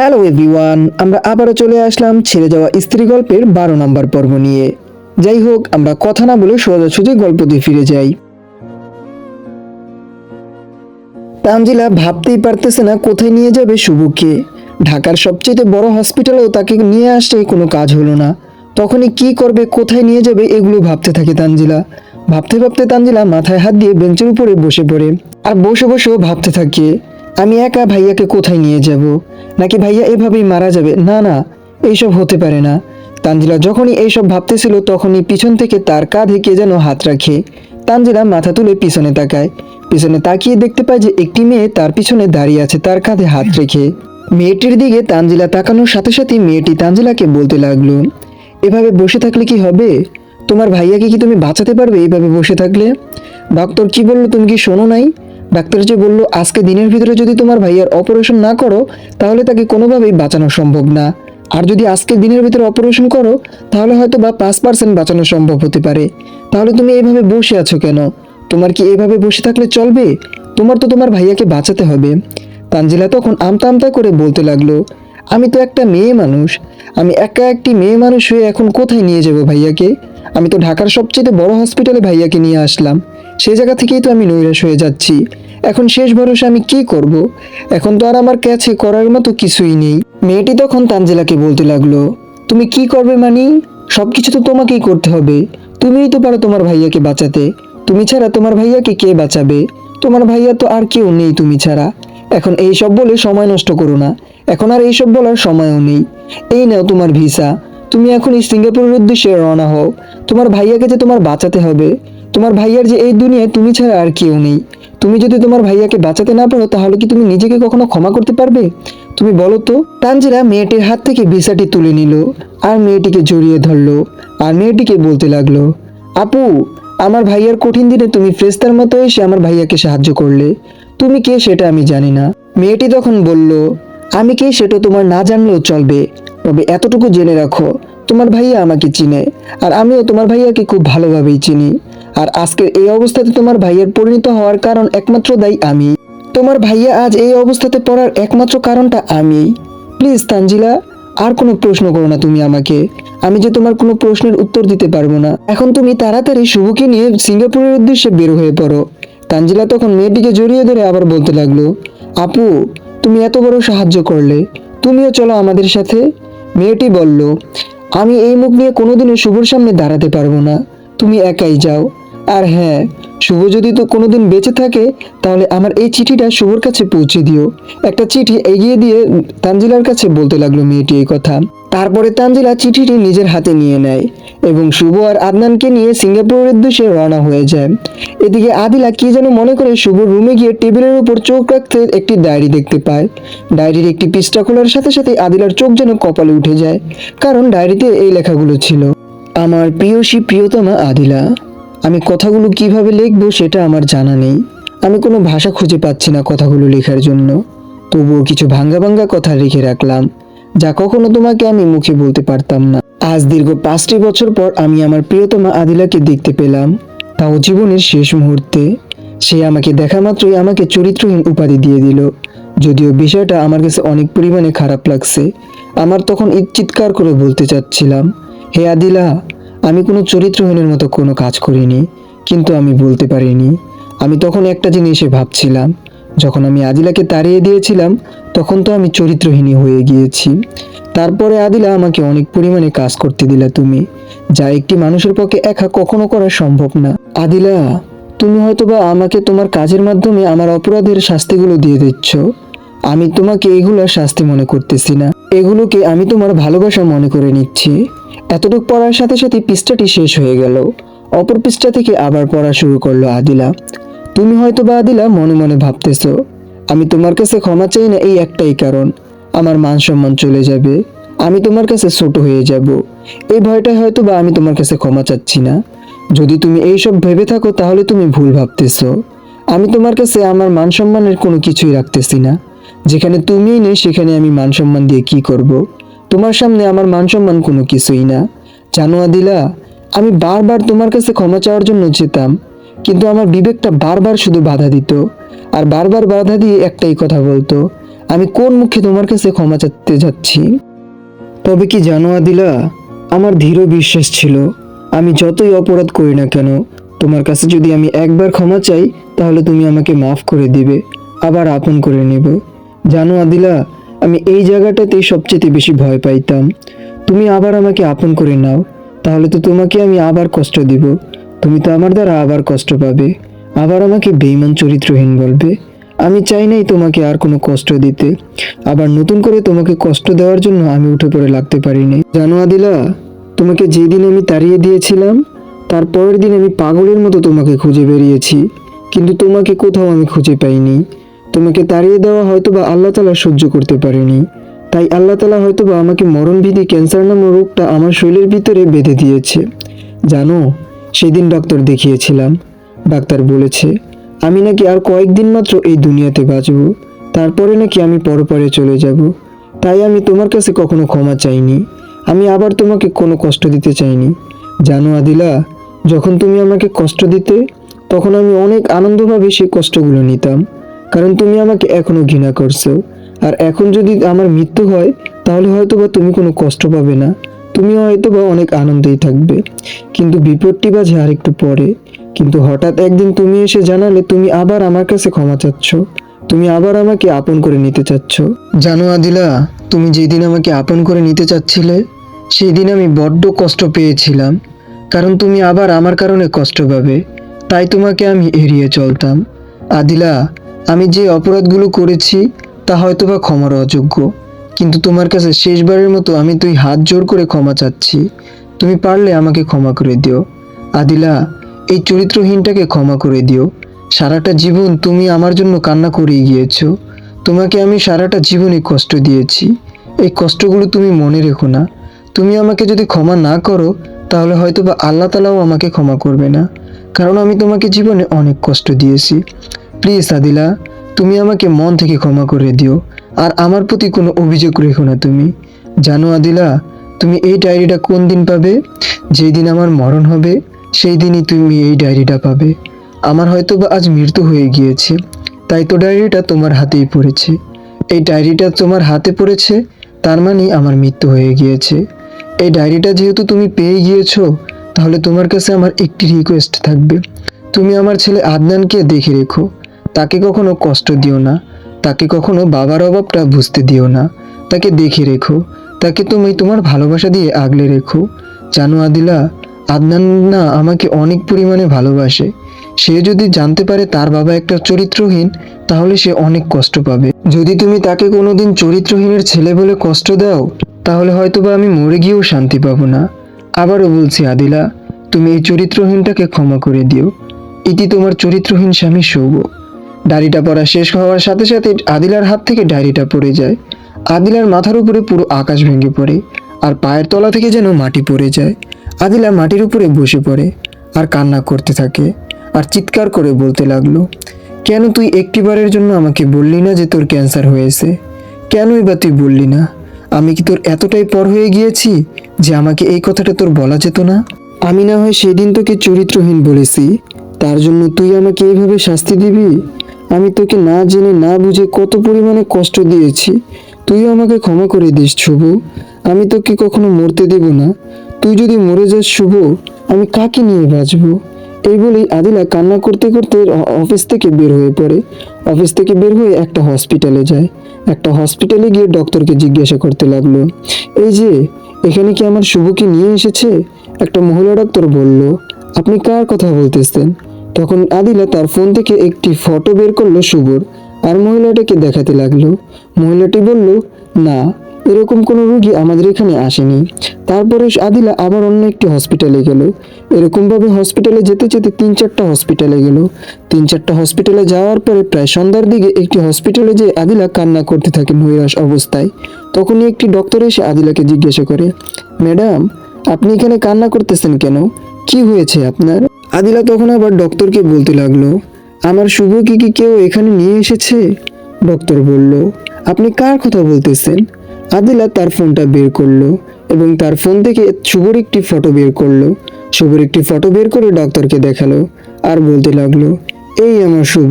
Hello everyone আমরা আবারও চলে আসলাম ছেড়ে যাওয়া স্ত্রী গল্পের বারো নম্বর পর্ব নিয়ে। যাই হোক, আমরা কথা না বলে সোজাসুজি গল্পতে ফিরে যাই। তানজিলা ভাবতেই পারতেছে না কোথায় নিয়ে যাবে শুভকে। ঢাকার সবচেয়ে বড় হসপিটালেও তাকে নিয়ে আসতে কোনো কাজ হলো না। তখনই কি করবে, কোথায় নিয়ে যাবে, এগুলো ভাবতে থাকে তানজিলা। ভাবতে ভাবতে তানজিলা মাথায় হাত দিয়ে বেঞ্চের উপরে বসে পড়ে। আর বসে বসেও ভাবতে থাকে আমি একা ভাইয়াকে কোথায় নিয়ে যাব? নাকি ভাইয়া এভাবেই মারা যাবে? না না, এইসব হতে পারে না। তানজিলা যখনই এইসব ভাবতেছিল, তখনই পিছন থেকে তার কাঁধে কে যেন হাত রাখে। তানজিলা মাথা তুলে পিছনে তাকায়। পিছনে তাকিয়ে দেখতে পায় যে একটি মেয়ে তার পিছনে দাঁড়িয়ে আছে, তার কাঁধে হাত রেখে। মেয়েটির দিকে তানজিলা তাকানোর সাথে সাথে মেয়েটি তানজিলাকে বলতে লাগল, এভাবে বসে থাকলে কি হবে? তোমার ভাইয়াকে কি তুমি বাঁচাতে পারবে এইভাবে বসে থাকলে? ডক্টর কি বলল তুমি কি শোনো নাই? ডাক্তার যে বলল, আজকে দিনের ভিতরে যদি তোমার ভাইয়ার অপারেশন না করো, তাহলে তাকে কোনোভাবেই বাঁচানো সম্ভব না। আর যদি আজকে দিনের ভিতরে অপারেশন করো, তাহলে হয়তো বা পাঁচ পার্সেন্ট বাঁচানো সম্ভব হতে পারে। তাহলে তুমি এইভাবে বসে আছো কেন? তোমার কি এভাবে বসে থাকলে চলবে? তোমার তো তোমার ভাইয়াকে বাঁচাতে হবে। তানজিলা তখন আমতা আমতা করে বলতে লাগল, আমি তো একটা মেয়ে মানুষ। আমি একা একটি মেয়ে মানুষ হয়ে এখন কোথায় নিয়ে যাব ভাইয়াকে? আমি তো ঢাকার সবচেয়ে বড় হসপিটালে ভাইয়াকে নিয়ে আসলাম। সেই জায়গা থেকেই তো আমি নৈরাশ হয়ে যাচ্ছি। এখন শেষ ভরসা আমি কি করব? এখন তো আর আমার কাছে করার মতো কিছুই নেই। মেয়েটি তখন তানজিলাকে বলতে লাগল, তুমি কি করবে মানি? সবকিছু তো তোমাকেই করতে হবে। তুমিই তো পারো তোমার ভাইয়াকে বাঁচাতে। তুমি ছাড়া তোমার ভাইয়াকে কে বাঁচাবে? তোমার ভাইয়া তো আর কেউ নেই তুমি ছাড়া। এখন এই সব বলে সময় নষ্ট করো না। এখন আর এইসব বলার সময়ও নেই। এই নাও তোমার ভিসা। তুমি এখন এই সিঙ্গাপুরের উদ্দেশ্যে রওনা হও। তোমার ভাইয়াকে যে তোমার বাঁচাতে হবে তোমার ভাইয়ার যে এই দুনিয়ায় তুমি ছাড়া আর কেউ নেই। তুমি যদি তোমার ভাইয়াকে বাঁচাতে না পারো, তাহলে কি তুমি নিজেকে কখনো ক্ষমা করতে পারবে? তুমি বলো তো, তানজিরা মেয়েটির হাত থেকে ভিসাটি তুলে নিল আর মেয়েটিকে জড়িয়ে ধরলো আর মেয়েটিকে বলতে লাগল, আপু, আমার ভাইয়ার কঠিন দিনে তুমি ফ্রেস্তার মতো এসে আমার ভাইয়াকে সাহায্য করলে। তুমি কে সেটা আমি জানি না। মেয়েটি তখন বলল, আমি কে সেটা তোমার না জানলেও চলবে। তবে এতটুকু জেনে রাখো, তোমার ভাইয়া আমাকে চিনে আর আমিও তোমার ভাইয়াকে খুব ভালোভাবেই চিনি। আর আজকের এই অবস্থাতে তোমার ভাইয়ের পরিণত হওয়ার কারণ একমাত্র দায়ী আমি। তোমার ভাইয়া আজ এই অবস্থাতে পড়ার একমাত্র কারণটা আমি। প্লিজ, তানজিলা, আর কোনো প্রশ্ন করো না তুমি আমাকে। আমি যে তোমার কোনো প্রশ্নের উত্তর দিতে পারব না। এখন তুমি তাড়াতাড়ি শুভকে নিয়ে সিঙ্গাপুরের উদ্দেশ্যে বের হয়ে পড়ো। তানজিলা তখন মেয়েটিকে জড়িয়ে ধরে আবার বলতে লাগল, আপু, তুমি এত বড় সাহায্য করলে। তুমিও চলো আমাদের সাথে? মেয়েটি বলল, আমি এই মুখ নিয়ে কোনোদিনও শুভর সামনে দাঁড়াতে পারব না। তুমি একাই যাও। আর হ্যাঁ শুভ যদি তো কোনোদিন বেঁচে থাকে, তাহলে আমার এই চিঠিটা শুভর কাছে পৌঁছে দিও। একটা চিঠি এগিয়ে দিয়ে তানজিলার কাছে বলতে লাগল মেয়েটি এই কথা। তারপরে তানজিলা চিঠিটি নিজের হাতে নিয়ে নেয় এবং শুভ আর আদনানকে নিয়ে সিঙ্গাপুরের উদ্দেশ্যে রওনা হয়ে যায়। এদিকে আদিলা কি যেন মনে করে শুভ রুমে গিয়ে টেবিলের উপর চোখ রাখতে একটি ডায়েরি দেখতে পায়। ডায়েরির একটি পৃষ্ঠা খোলার সাথে সাথে আদিলার চোখ যেন কপালে উঠে যায়, কারণ ডায়েরিতে এই লেখাগুলো ছিল, আমার প্রিয়সী প্রিয়তমা আদিলা। আমি কথাগুলো কীভাবে লিখব সেটা আমার জানা নেই। আমি কোনো ভাষা খুঁজে পাচ্ছি না কথাগুলো লেখার জন্য। তবুও কিছু ভাঙ্গা ভাঙ্গা কথা লিখে রাখলাম, যা কখনো তোমাকে আমি মুখে বলতে পারতাম না। আজ দীর্ঘ পাঁচটি বছর পর আমি আমার প্রিয়তমা আদিলাকে দেখতে পেলাম। তাও জীবনের শেষ মুহূর্তে, সে আমাকে দেখা মাত্রই আমাকে চরিত্রহীন উপাধি দিয়ে দিল। যদিও বিষয়টা আমার কাছে অনেক পরিমাণে খারাপ লাগছে, আমার তখন চিৎকার করে বলতে চাচ্ছিলাম, হে আদিলা আমি কোনো চরিত্রহীনের মতো কোনো কাজ করিনি, কিন্তু আমি বলতে পারিনি। আমি তখন একটা জিনিসে ভাবছিলাম, যখন আমি আদিলাকে তাড়িয়ে দিয়েছিলাম, তখন তো আমি চরিত্রহীনই হয়ে গিয়েছি। তারপরে আদিলা আমাকে অনেক পরিমাণে কাজ করতে দিলা তুমি, যা একটি মানুষের পক্ষে একা কখনো করা সম্ভব না। আদিলা, তুমি হয়তোবা আমাকে তোমার কাজের মাধ্যমে আমার অপরাধের শাস্তিগুলো দিয়ে দিচ্ছ। আমি তোমাকে এগুলোর শাস্তি মনে করতেছি না। এগুলোকে আমি তোমার ভালোবাসা মনে করে নিচ্ছি। এতটুকু পড়ার সাথে সাথে পৃষ্ঠাটি শেষ হয়ে গেল। অপর পৃষ্ঠা থেকে আবার পড়া শুরু করল আদিলা। তুমি হয়তো বা আদিলা মনে মনে ভাবতেছ, আমি তোমার কাছে ক্ষমা চাই না এই একটাই কারণ, আমার মান সম্মান চলে যাবে, আমি তোমার কাছে ছোট হয়ে যাব। এই ভয়টাই হয়তো বা আমি তোমার কাছে ক্ষমা চাচ্ছি না। যদি তুমি এইসব ভেবে থাকো, তাহলে তুমি ভুল ভাবতেছো। আমি তোমার কাছে আমার মান সম্মানের কোনো কিছুই রাখতেছি না। যেখানে তুমিই নেই, সেখানে আমি মান সম্মান দিয়ে কি করব। তোমার সামনে আমার মান সম্মান কোনো কিছুই না। জানো আদিলা, আমি বারবার তোমার কাছে ক্ষমা চাওয়ার জন্য যেতাম, কিন্তু আমার বিবেকটা বারবার শুধু বাধা দিত আর বারবার বাধা দিয়ে একটাই কথা বলতো, আমি কোন মুখে তোমার কাছে ক্ষমা চাইতে যাচ্ছি? তবে কি জানো আদিলা, আমার দৃঢ় বিশ্বাস ছিল, আমি যতই অপরাধ করি না কেন, তোমার কাছে যদি আমি একবার ক্ষমা চাই, তাহলে তুমি আমাকে মাফ করে দিবে, আবার আপন করে নেব। জানো আদিলা আমি এই জায়গাটাতেই সবচেয়ে বেশি ভয় পাইতাম। তুমি আবার আমাকে আপন করে নাও, তাহলে তো তোমাকে আমি আবার কষ্ট দিব। তুমি তো আমার দ্বারা আবার কষ্ট পাবে। আবার আমাকে বেইমান চরিত্রহীন বলবে। আমি চাই নাই তোমাকে আর কোনো কষ্ট দিতে। আবার নতুন করে তোমাকে কষ্ট দেওয়ার জন্য আমি উঠে পড়ে লাগতে পারিনি। জানো আদিলা, তোমাকে যেদিন আমি তাড়িয়ে দিয়েছিলাম, তার পরের দিন আমি পাগলের মতো তোমাকে খুঁজে বেরিয়েছি। কিন্তু তোমাকে কোথাও আমি খুঁজে পাইনি। তোমাকে তাড়িয়ে দেওয়া হয়তো বা আল্লাহ তালা সহ্য করতে পারেনি। তাই আল্লাহ তালা হয়তো বা আমাকে মরণভীতি ক্যান্সার নামক রোগটা আমার শরীরের ভিতরে বেঁধে দিয়েছে। জানো, সেদিন ডাক্তার দেখিয়েছিলাম। ডাক্তার বলেছে, আমি নাকি আর কয়েকদিন মাত্র এই দুনিয়াতে বাঁচব, তারপরে নাকি আমি পরপারে চলে যাব। তাই আমি তোমার কাছে কখনো ক্ষমা চাইনি। আমি আবার তোমাকে কোনো কষ্ট দিতে চাইনি। জানো আদিলা, যখন তুমি আমাকে কষ্ট দিতে, তখন আমি অনেক আনন্দভাবে সেই কষ্টগুলো নিতাম। কারণ তুমি আমাকে এখনও ঘৃণা করছ। আর এখন যদি আমার মৃত্যু হয়, তাহলে হয়তো বা তুমি কোনো কষ্ট পাবে না। তুমি হয়তো বা অনেক আনন্দেই থাকবে। কিন্তু বিপদটি বাজে আর একটু পরে। কিন্তু হঠাৎ একদিন তুমি এসে জানালে তুমি আবার আমার কাছে ক্ষমা চাচ্ছ। তুমি আবার আমাকে আপন করে নিতে চাচ্ছ। জানো আদিলা, তুমি যেদিন আমাকে আপন করে নিতে চাচ্ছিলে সেই দিন আমি বড্ড কষ্ট পেয়েছিলাম। কারণ তুমি আবার আমার কারণে কষ্ট পাবে। তাই তোমাকে আমি এড়িয়ে চলতাম। আদিলা আমি যে অপরাধগুলো করেছি, তা হয়তো বা ক্ষমার অযোগ্য। কিন্তু তোমার কাছে শেষবারের মতো আমি তুই হাত জোর করে ক্ষমা চাচ্ছি। তুমি পারলে আমাকে ক্ষমা করে দিও। আদিলা, এই চরিত্রহীনটাকে ক্ষমা করে দিও। সারাটা জীবন তুমি আমার জন্য কান্না করেই গিয়েছো। তোমাকে আমি সারাটা জীবনে কষ্ট দিয়েছি। এই কষ্টগুলো তুমি মনে রেখো না। তুমি আমাকে যদি ক্ষমা না করো, তাহলে হয়তো বা আল্লাহ তালাও আমাকে ক্ষমা করবে না। কারণ আমি তোমাকে জীবনে অনেক কষ্ট দিয়েছি। প্লিজ আদিলা তুমি আমাকে মন থেকে ক্ষমা করে দিও, আর আমার প্রতি কোনো অভিযোগ রেখো না তুমি। জানো আদিলা তুমি এই ডায়েরিটা কোন দিন পাবে? যেই দিন আমার মরণ হবে, সেই দিনই তুমি এই ডায়েরিটা পাবে। আমার হয়তো বা আজ মৃত্যু হয়ে গিয়েছে, তাই তো ডায়েরিটা তোমার হাতেই পড়েছে। এই ডায়েরিটা তোমার হাতে পড়েছে, তার মানে আমার মৃত্যু হয়ে গিয়েছে। এই ডায়েরিটা যেহেতু তুমি পেয়ে গিয়েছো, তাহলে তোমার কাছে আমার একটি রিকোয়েস্ট থাকবে। তুমি আমার ছেলে আদনানকে দেখে রেখো। তাকে কখনো কষ্ট দিও না, তাকে কখনো বাবার অভাবটা বুঝতে দিও না। তাকে দেখে রেখো, তাকে তুমি তোমার ভালোবাসা দিয়ে আগলে রেখো। জানো আদিলা, আদনান না আমাকে অনেক পরিমাণে ভালোবাসে। সে যদি জানতে পারে তার বাবা একটা চরিত্রহীন, তাহলে সে অনেক কষ্ট পাবে। যদি তুমি তাকে কোনোদিন চরিত্রহীনের ছেলে বলে কষ্ট দাও, তাহলে হয়তোবা আমি মরে গিয়েও শান্তি পাবো না। আবারও বলছি আদিলা, তুমি এই চরিত্রহীনটাকে ক্ষমা করে দিও। ইতি তোমার চরিত্রহীন স্বামী সৌব ডায়েরিটা পড়া শেষ হওয়ার সাথে সাথে আদিলার হাত থেকে ডায়েরিটা পড়ে যায়। আদিলার মাথার উপরে পুরো আকাশ ভেঙে পড়ে আর পায়ের তলা থেকে যেন মাটি পড়ে যায়। আদিলা মাটির উপরে বসে পড়ে আর কান্না করতে থাকে আর চিৎকার করে বলতে লাগল, কেন তুই একটিবারের জন্য আমাকে বললি না যে তোর ক্যান্সার হয়েছে? কেনই বা তুই বললি না? আমি কি তোর এতটাই পর হয়ে গিয়েছি যে আমাকে এই কথাটা তোর বলা যেত না? আমি না হয় সেদিন তোকে চরিত্রহীন বলেছি, তার জন্য তুই আমাকে এইভাবে শাস্তি দিবি? আমি তোকে না জেনে না বুঝে কত পরিমাণে কষ্ট দিয়েছি। তুই আমাকে ক্ষমা করে দিস, শুভ। আমি তোকে কখনো মরতে দেব না। তুই যদি মরে যাস, শুভ, আমি কাকে নিয়ে বাঁচবো? এই বলেই আদিলা কান্না করতে করতে অফিস থেকে বের হয়ে পড়ে। অফিস থেকে বের হয়ে একটা হসপিটালে যায়। একটা হসপিটালে গিয়ে ডক্টরকে জিজ্ঞাসা করতে লাগল, এই যে, এখানে কি আমার শুভকে নিয়ে এসেছে? একটা মহিলা ডক্টর বলল, আপনি কার কথা বলতেছেন? তখন আদিলা তার ফোন থেকে একটি ফটো বের করল শুভর আর মহিলাটাকে দেখাতে লাগল। মহিলাটি বলল, না, এরকম কোনো রুগী আমাদের এখানে আসেনি। তারপরে আদিলা আবার অন্য একটি হসপিটালে গেল। এরকমভাবে হসপিটালে যেতে যেতে তিন চারটা হসপিটালে গেল। তিন চারটা হসপিটালে যাওয়ার পরে প্রায় সন্ধ্যার দিকে একটি হসপিটালে যে আদিলা কান্না করতে থাকে নৈরাশ অবস্থায়। তখনই একটি ডক্টর এসে আদিলাকে জিজ্ঞাসা করে, ম্যাডাম, আপনি এখানে কান্না করতেছেন কেন? কি হয়েছে আপনার? আদিলা তখন আবার ডক্টরকে বলতে লাগল, আমার শুভকে কি কেউ এখানে নিয়ে এসেছে? ডক্টর বলল, আপনি কার কথা বলতেছেন? আদিলা তার ফোনটা বের করল এবং তার ফোন থেকে শুভর একটি ফটো বের করল। শুভর একটি ফটো বের করে ডক্টরকে দেখাল আর বলতে লাগল, এই আমার শুভ,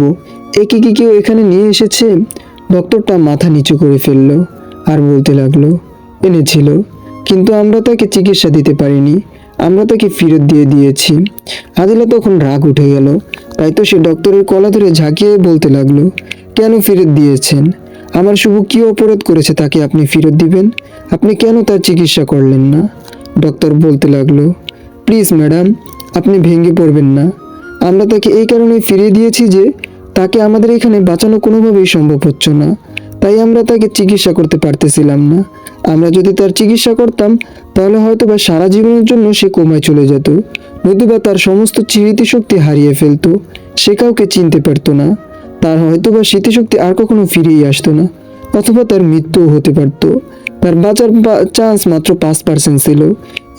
একে কি কেউ এখানে নিয়ে এসেছে? ডক্টরটা মাথা নিচু করে ফেলল আর বলতে লাগল, এনেছিল, কিন্তু আমরা তাকে চিকিৎসা দিতে পারিনি। আমরা তাকে ফেরত দিয়ে দিয়েছি। আদিলা তখন রাগ উঠে গেল। তাই তো সে ডক্টরের কলা ধরে ঝাঁকিয়ে বলতে লাগল, কেন ফেরত দিয়েছেন? আমার শুভ কী অপরাধ করেছে তাকে আপনি ফেরত দিবেন? আপনি কেন তার চিকিৎসা করলেন না? ডক্টর বলতে লাগল, প্লিজ ম্যাডাম, আপনি ভেঙে পড়বেন না। আমরা তাকে এই কারণে ফিরিয়ে দিয়েছি যে তাকে আমাদের এখানে বাঁচানো কোনোভাবেই সম্ভব হচ্ছে না। তাই আমরা তাকে চিকিৎসা করতে পারতেছিলাম না। আমরা যদি তার চিকিৎসা করতাম, তাহলে হয়তো বা সারা জীবনের জন্য সে কোমায় চলে যেত, নতুবা তার সমস্ত স্মৃতিশক্তি হারিয়ে ফেলতো। সে কাউকে চিনতে পারতো না, তার হয়তো বা স্মৃতিশক্তি আর কখনো ফিরেই আসতো না, অথবা তার মৃত্যুও হতে পারত। তার বাঁচার চান্স মাত্র পাঁচ পার্সেন্ট ছিল।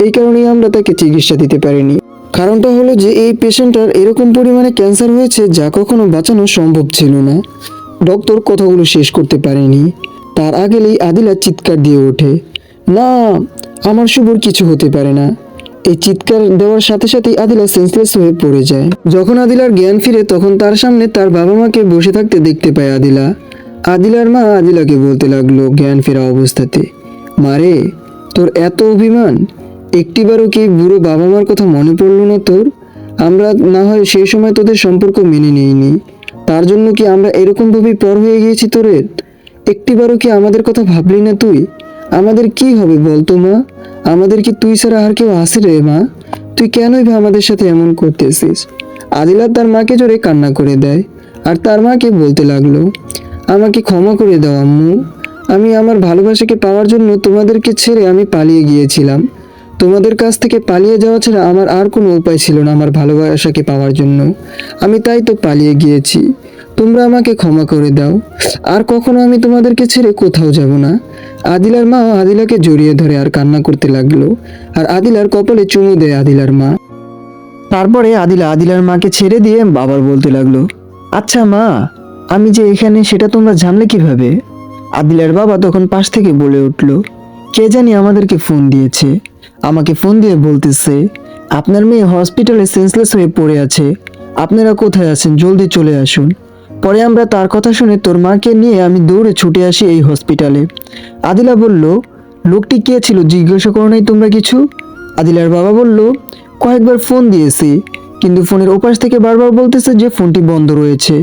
এই কারণেই আমরা তাকে চিকিৎসা দিতে পারিনি। কারণটা হলো যে এই পেশেন্টটার এরকম পরিমাণে ক্যান্সার হয়েছে যা কখনো বাঁচানো সম্ভব ছিল না। ডক্টর কথাগুলো শেষ করতে পারেনি। তার আগেলেই আদিলা চিৎকার দিয়ে ওঠে। না, আমার শুভর কিছু হতে পারে না। এই চিৎকার দেওয়ার সাথে সাথেই আদিলা সেন্সলেস হয়ে পড়ে যায়। যখন আদিলার জ্ঞান ফিরে, তখন তার সামনে তার বাবা মাকে বসে থাকতে দেখতে পায় আদিলা। আদিলার মা আদিলাকে বলতে লাগল, জ্ঞান ফেরা অবস্থাতে। মারে, তোর এত অভিমান। একটিবারও কি বুড়ো বাবা মার কথা মনে পড়ল না তোর? আমরা না হয় সেই সময় তোদের সম্পর্ক মেনে নেইনি। তার জন্য কি আমরা এরকমভাবেই পর হয়ে গিয়েছি তোরের একটিবারও কি আমাদের কথা ভাবলি না তুই? আমাদের কি হবে বলতো মা? আমাদের কি তুই ছাড়া আর কেউ আসে রে মা? তুই কেনই আমাদের সাথে এমন করতেছিস? আদিলা তার মাকে জোরে কান্না করে দেয়, আর তার মাকে বলতে লাগল, আমাকে ক্ষমা করে দাও আম্মু। আমি আমার ভালোবাসাকে পাওয়ার জন্য তোমাদেরকে ছেড়ে আমি পালিয়ে গিয়েছিলাম। তোমাদের কাছ থেকে পালিয়ে যাওয়া ছাড়া আমার আর কোনো উপায় ছিল না আমার ভালোবাসাকে পাওয়ার জন্য। আমি তাই তো পালিয়ে গিয়েছি। তোমরা আমাকে ক্ষমা করে দাও। আর কখনো আমি তোমাদেরকে ছেড়ে কোথাও যাব না। আদিলার মা আদিলাকে জড়িয়ে ধরে আর কান্না করতে লাগল। আর আদিলার কপালে চুমু দেয় আদিলার মা। তারপরে আদিলা আদিলার মাকে ছেড়ে দিয়ে বাবার বলতে লাগল আচ্ছা মা, আমি যে এখানে সেটা তোমরা জানলে কীভাবে? আদিলার বাবা তখন পাশ থেকে বলে উঠল, কে জানি আমাদেরকে ফোন দিয়েছে। আমাকে ফোন দিয়ে বলতেছে, আপনার মেয়ে হসপিটালে সেন্সলেস হয়ে পড়ে আছে। আপনারা কোথায় আছেন? জলদি চলে আসুন। পরে আমরা তার কথা শুনে তোর মাকে নিয়ে আমি দৌড়ে ছুটে আসি এই হসপিটালে আদিলা বলল, লোকটি কে ছিল? জিজ্ঞাসা করো নাই তোমরা কিছু? আদিলার বাবা বলল, কয়েকবার ফোন দিয়েছি, কিন্তু ফোনের ওপাশ থেকে বারবার বলতেছে যে ফোনটি বন্ধ রয়েছে।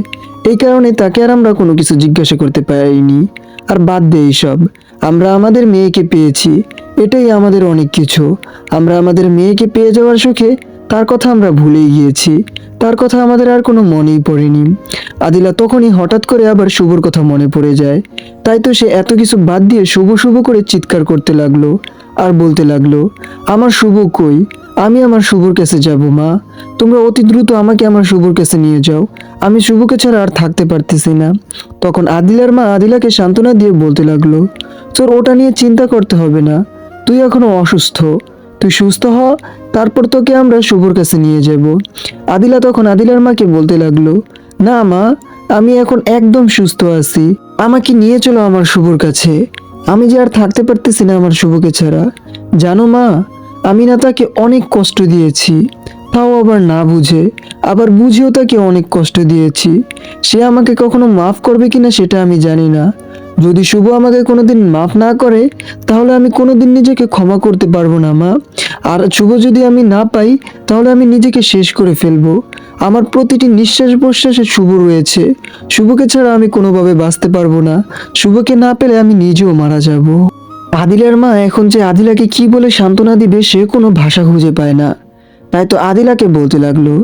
এই কারণে তাকে আর আমরা কোনো কিছু জিজ্ঞাসা করতে পারিনি। আর বাদ দে সব আমরা আমাদের মেয়েকে পেয়েছি, এটাই আমাদের অনেক কিছু। আমরা আমাদের মেয়েকে পেয়ে যাওয়ার সুখে তার কথা আমরা ভুলেই গিয়েছি। তার কথা আমাদের আর কোনো মনেই পড়েনি। আদিলা তখনই হঠাৎ করে আবার শুভর কথা মনে পড়ে যায়। তাই তো সে এত কিছু বাদ দিয়ে শুভ শুভ করে চিৎকার করতে লাগল আর বলতে লাগল, আমার শুভ কই? আমি আমার শুভর কাছে যাব, মা। তোমরা অতি দ্রুত আমাকে আমার শুভর কাছে নিয়ে যাও। আমি শুভকে ছাড়া আর থাকতে পারতেছি না। তখন আদিলার মা আদিলাকে সান্ত্বনা দিয়ে বলতে লাগল, তোর ওটা নিয়ে চিন্তা করতে হবে না। তুই এখনও অসুস্থ। তুই সুস্থ হ, তারপর তোকে আমরা শুভর কাছে নিয়ে যাব। আদিলা তখন আদিলার মাকে বলতে লাগল, না মা, আমি এখন একদম সুস্থ আছি। আমাকে নিয়ে চলো আমার শুভর কাছে। আমি যে আর থাকতে পারতেছি না আমার শুভকে ছাড়া। জানো মা, আমি না তাকে অনেক কষ্ট দিয়েছি। তাও আবার না বুঝে, আবার বুঝেও তাকে অনেক কষ্ট দিয়েছি। সে আমাকে কখনো মাফ করবে কিনা সেটা আমি জানি না। যদি শুভ আমাকে কোনোদিন মাফ না করে, তাহলে আমি কোনোদিন নিজেকে ক্ষমা করতে পারব না, মা। আর শুভ যদি আমি না পাই, তাহলে আমি নিজেকে শেষ করে ফেলব। আমার প্রতিটি নিঃশ্বাস প্রশ্বাসে শুভ রয়েছে। শুভকে ছাড়া আমি কোনোভাবে বাঁচতে পারব না। শুভকে না পেলে আমি নিজেও মারা যাব। আদিলার মা এখন যে আদিলাকে কি বলে সান্ত্বনা দিবে, সে কোনো ভাষা খুঁজে পায় না। তাই তো আদিলাকে বলতে লাগল,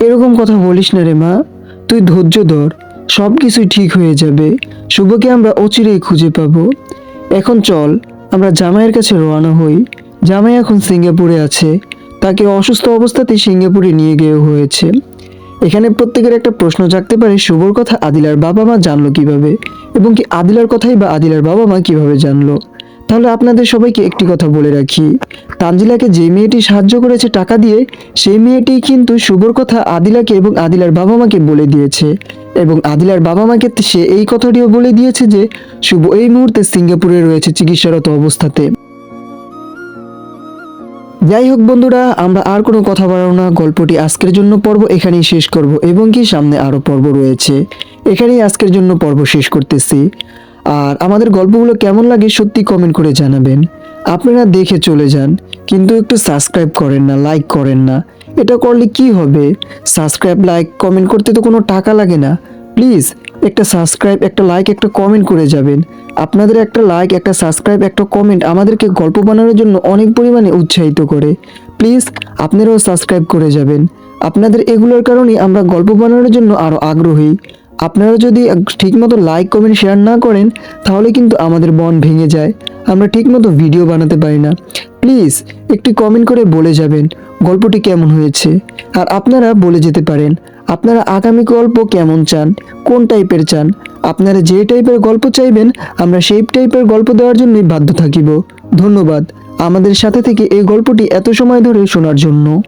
এরকম কথা বলিস না রে মা। তুই ধৈর্য ধর। সব কিছুই ঠিক হয়ে যাবে। শুভকে আমরা অচিরেই খুঁজে পাবো। এখন চল, আমরা জামাইয়ের কাছে রওনা হই। জামাই এখন সিঙ্গাপুরে আছে। তাকে অসুস্থ অবস্থাতেই সিঙ্গাপুরে নিয়ে গিয়ে হয়েছে। এখানে প্রত্যেকের একটা প্রশ্ন জাগতে পারে, শুভর কথা আদিলার বাবা মা জানলো কীভাবে? এবং কি আদিলার কথাই বা আদিলার বাবা মা কীভাবে জানলো? তাহলে আপনাদের সবাইকে একটি কথা বলে রাখি। তানজিলাকে যে মেয়েটি সাহায্য করেছে টাকা দিয়ে, সেই মেয়েটি কিন্তু শুভর কথা আদিলাকে এবং আদিলার বাবা মাকে বলে দিয়েছে। এবং আদিলার বাবা মাকে সে এই কথাটিও বলে দিয়েছে যে, শুভ এই মুহূর্তে সিঙ্গাপুরে রয়েছে চিকিৎসারত অবস্থাতে। যাই হোক বন্ধুরা, আমরা আর কোনো কথা বাড়াবো না। গল্পটি আজকের জন্য পর্ব এখানেই শেষ করব এবং কি সামনে আরও পর্ব রয়েছে। এখানেই আজকের জন্য পর্ব শেষ করতেছি। আর আমাদের গল্পগুলো কেমন লাগে সত্যি কমেন্ট করে জানাবেন। আপনারা দেখে চলে যান, কিন্তু একটু সাবস্ক্রাইব করেন না লাইক করেন না। এটা করলে কি হবে? সাবস্ক্রাইব লাইক কমেন্ট করতে তো কোনো টাকা লাগে না। প্লিজ একটা সাবস্ক্রাইব একটা লাইক একটা কমেন্ট করে যাবেন। আপনাদের একটা লাইক একটা সাবস্ক্রাইব একটা কমেন্ট আমাদেরকে গল্প বানানোর জন্য অনেক পরিমাণে উৎসাহিত করে। প্লিজ আপনারাও সাবস্ক্রাইব করে যাবেন। আপনাদের এগুলোর কারণেই আমরা গল্প বানানোর জন্য আরও আগ্রহী। আপনারা যদি ঠিকমতো লাইক কমেন্ট শেয়ার না করেন, তাহলে কিন্তু আমাদের বন ভেঙে যায়। আমরা ঠিকমতো ভিডিও বানাতে পারি না। প্লিজ একটি কমেন্ট করে বলে যাবেন, গল্পটি কেমন হয়েছে? আর আপনারা বলে যেতে পারেন, আপনারা আগামী গল্প কেমন চান, কোন টাইপের চান? আপনারা যে টাইপের গল্প চাইবেন, আমরা সেই টাইপের গল্প দেওয়ার জন্যই বাধ্য থাকিব। ধন্যবাদ। আমাদের সাথে থেকে এই গল্পটি এত সময় ধরে শোনার জন্য।